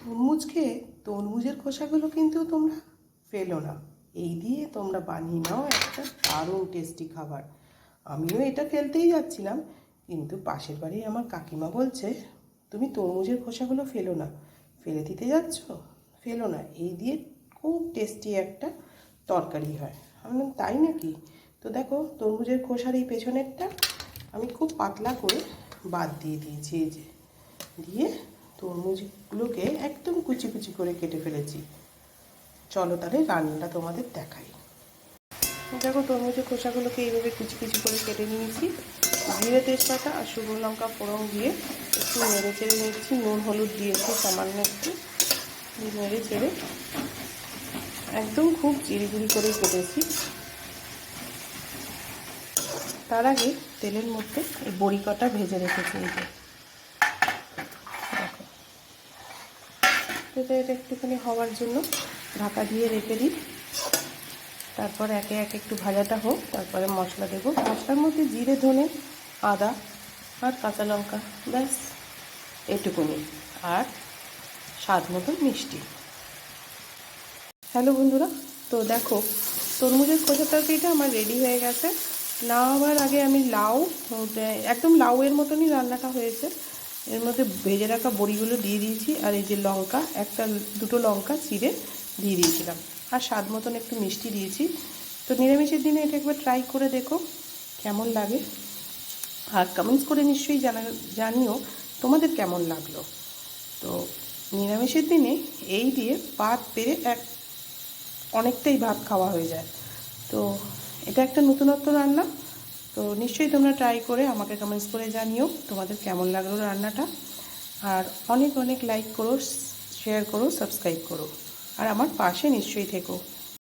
তরমুজকে তরমুজের খোসাগুলো কিন্তু তোমরা ফেলো না। এই দিয়ে তোমরা বানিয়ে নাও একটা দারুণ টেস্টি খাবার। আমিও এটা ফেলতেই যাচ্ছিলাম, কিন্তু পাশের বাড়ি আমার কাকিমা বলছে, তুমি তরমুজের খোসাগুলো ফেলো না। ফেলে দিতে যাচ্ছ? ফেলো না। এই দিয়ে খুব টেস্টি একটা তরকারি হয়। আমি তাই নাকি? তো দেখো, তরমুজের খোসার এই পেছনেরটা আমি খুব পাতলা করে বাদ দিয়ে দিয়েছি, এই যে। দিয়ে তরমুজগুলোকে একদম কুচি কুচি করে কেটে ফেলেছি। চলো তাহলে রান্নাটা তোমাদের দেখাই। দেখো তরমুজের খোসাগুলোকে এইভাবে কুচি কুচি করে কেটে নিয়েছি। জিরে তেজপাতা আর শুকনো লঙ্কা ফোড়ন দিয়ে একটু নেড়ে চেড়ে নিচ্ছি। নুন, হলুদ দিয়েছি সামান্য একটু। নেড়ে চেড়ে একদম খুব চিড়িগুড়ি করে কেটেছি। তার আগে তেলের মধ্যে এই বড়ি কটা ভেজে রেখেছি এই যে দেখো এটা এটা একটুখানি হওয়ার জন্য ঢাকা দিয়ে রেখে দিই। তারপর একে একে একটু ভাজাটা হোক, তারপরে মশলা দেবো। মশলার মধ্যে জিরে, ধনে, আদা আর কাঁচা লঙ্কা, ব্যাস, এটুকুনি। আর স্বাদ মতন মিষ্টি। হ্যালো বন্ধুরা, তো দেখো, তরমুজের খোসা তরকারিটা আমার রেডি হয়ে গেছে। না নামাবার আগে আমি লাউ একদম লাউয়ের মতনই রান্নাটা হয়েছে। এর মধ্যে ভেজে রাখা বড়িগুলো দিয়ে দিয়েছি আর এই যে লঙ্কা, একটা দুটো লঙ্কা চিড়ে দিয়ে দিয়েছিলাম। আর স্বাদ মতন একটু মিষ্টি দিয়েছি। তো নিরামিষের দিনে এটা একবার ট্রাই করে দেখো, কেমন লাগে। আর কমেন্টস করে নিশ্চয়ই জানা, জানিও তোমাদের কেমন লাগল। তো নিরামিষের দিনে এই দিয়ে ভাত পেরে এক, অনেকটাই ভাত খাওয়া হয়ে যায়। তো এটা একটা নতুনত্ব রান্না। তো নিশ্চয়ই তোমরা ট্রাই করে আমাকে কমেন্টস করে জানিও তোমাদের কেমন লাগল রান্নাটা। আর অনেক অনেক লাইক করো শেয়ার করো সাবস্ক্রাইব করো। আর আমার পাশে নিশ্চয়ই থেকো।